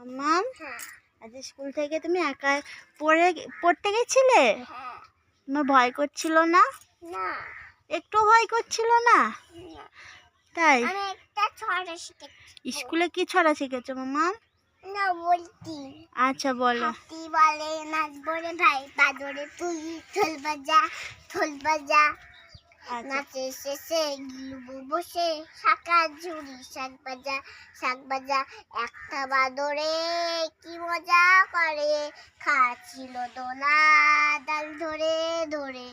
মাম্মাম হ্যাঁ। আজ স্কুল থেকে তুমি একা পড়ে পড়তে গেছিলে? হ্যাঁ। তোমার ভয় করছিল না? একটু ভয় করছিল না। তাই? স্কুলে কি ছড়া শিখেছো মামা না বলতি। আচ্ছা বলো। হাতি বলে নাচবো রে ভাই বাদরে তুই বাজা ঢোল বাজা আচ্ছা নাচে শেষে গিলবো বসে শাকা ঝুড়ি শাক ভাজা শাক ভাজা একটা বাদরে কি মজা করে? খাচ্ছিল দোলা ডাল ধরে ধরে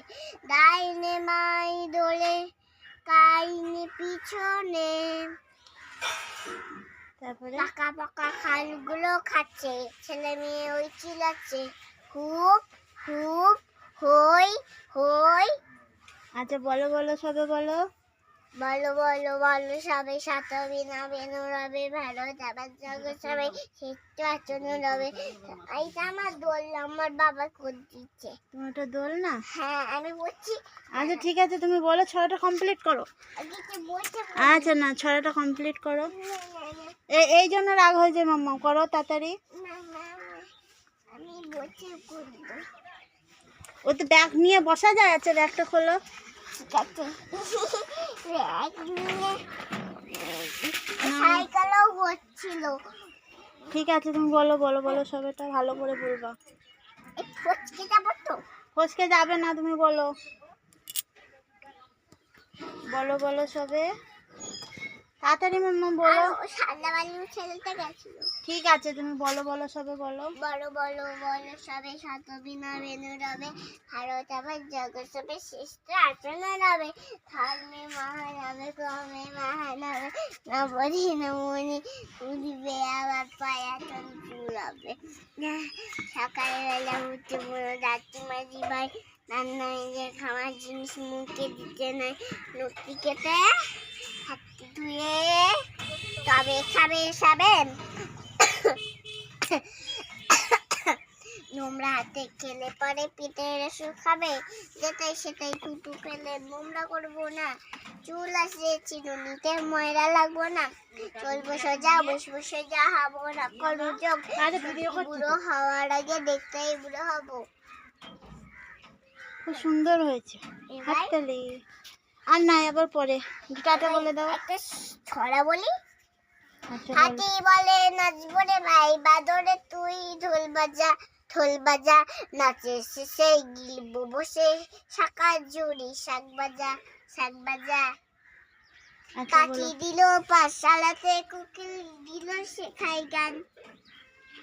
ডাইনে মাই দোলে কাইনে পিছনে। তারপরে? পাকা পাকা খালগুলো খাচ্ছে ছেলে মেয়ে ওই চিল্লাচ্ছে খুব খুব আচ্ছা বলো বলো সবে বলো। বলো বলো বলো সবাই সাতবি না বেনু রবে ভালো যাবার জগৎ সবাই শিখতে আচরণ রবে এইটা আমার দোল আমার বাবা কোদ দিচ্ছে? তোমার ওটা দোল না? হ্যাঁ আমি বলছি। আচ্ছা ঠিক আছে তুমি বলো ছড়াটা কমপ্লিট করো। আচ্ছা না ছড়াটা কমপ্লিট করো। এই জন্য রাগ হয়েছে মাম্মা করো তাড়াতাড়ি। আমি বলছি ও তো ব্যাগ নিয়ে বসা যায় আচ্ছা ব্যাগটা খোলো। ঠিক আছে সাইকেলও হচ্ছিল ঠিক আছে তুমি বলো বলো বলো সবেটা ভালো করে বলবা। ফচকে যাব তো? ফসকে যাবে না তুমি বলো। বলো বলো সবে। তাড়াতাড়ি মাম্মা বলো। সাদা বালু ছেলেটা গেছিল। ঠিক আছে তুমি বলো বলো সবে বলো। বড় বলো বলো সবে শত বিনা রবে ভারত আবার জগৎ সবে শ্রেষ্ঠ আচরণ রবে ধর্মে মহান হবে ক্রমে মহান হবে নবধি নমনি উদিবে আবার পায়াতন চুলাবে সকালবেলা উঠে মাঝি ভাই রান্না যে খাওয়ার জিনিস মুখে দিতে নাই। লক্ষ্মী কেটে হাত ধুয়ে তবে খাবে সাবেন। নোংরা হাতে খেলে পরে পিঠে রসু খাবে। যেটাই সেটাই টুটু খেলে নোংরা করব না। চুল আসে চিরুনিতে ময়লা লাগবো না। চলবো সোজা বসবো সোজা হব না করব করছি বুড়ো হওয়ার আগে দেখতেই বুড়ো হব। খুব সুন্দর হয়েছে। হাততালি। আর না আবার পরে। টাটা বলে দাও। ছড়া বলি? আচ্ছা হাতি বলে নাচবো রে ভাই বাদরে তুই ঢোল বাজা ঢোল বাজা নাচে শেষে গিলবো বসে শাকা জুড়ি শাক বাজা শাক বাজা। আচ্ছা কাকি দিল পাঠশালাতে কুকিল দিল শেখাই গান।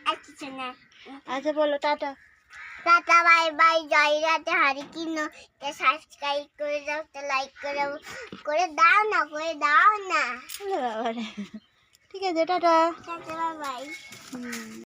আর কিছু না। আচ্ছা বলো টাটা। টাটা বাই বাই জয় রাতে হারি কিনো সাবস্ক্রাইব করে দাও লাইক করে করে দাও না করে দাও না। ওরে ঠিক আছে টাটা। Tata by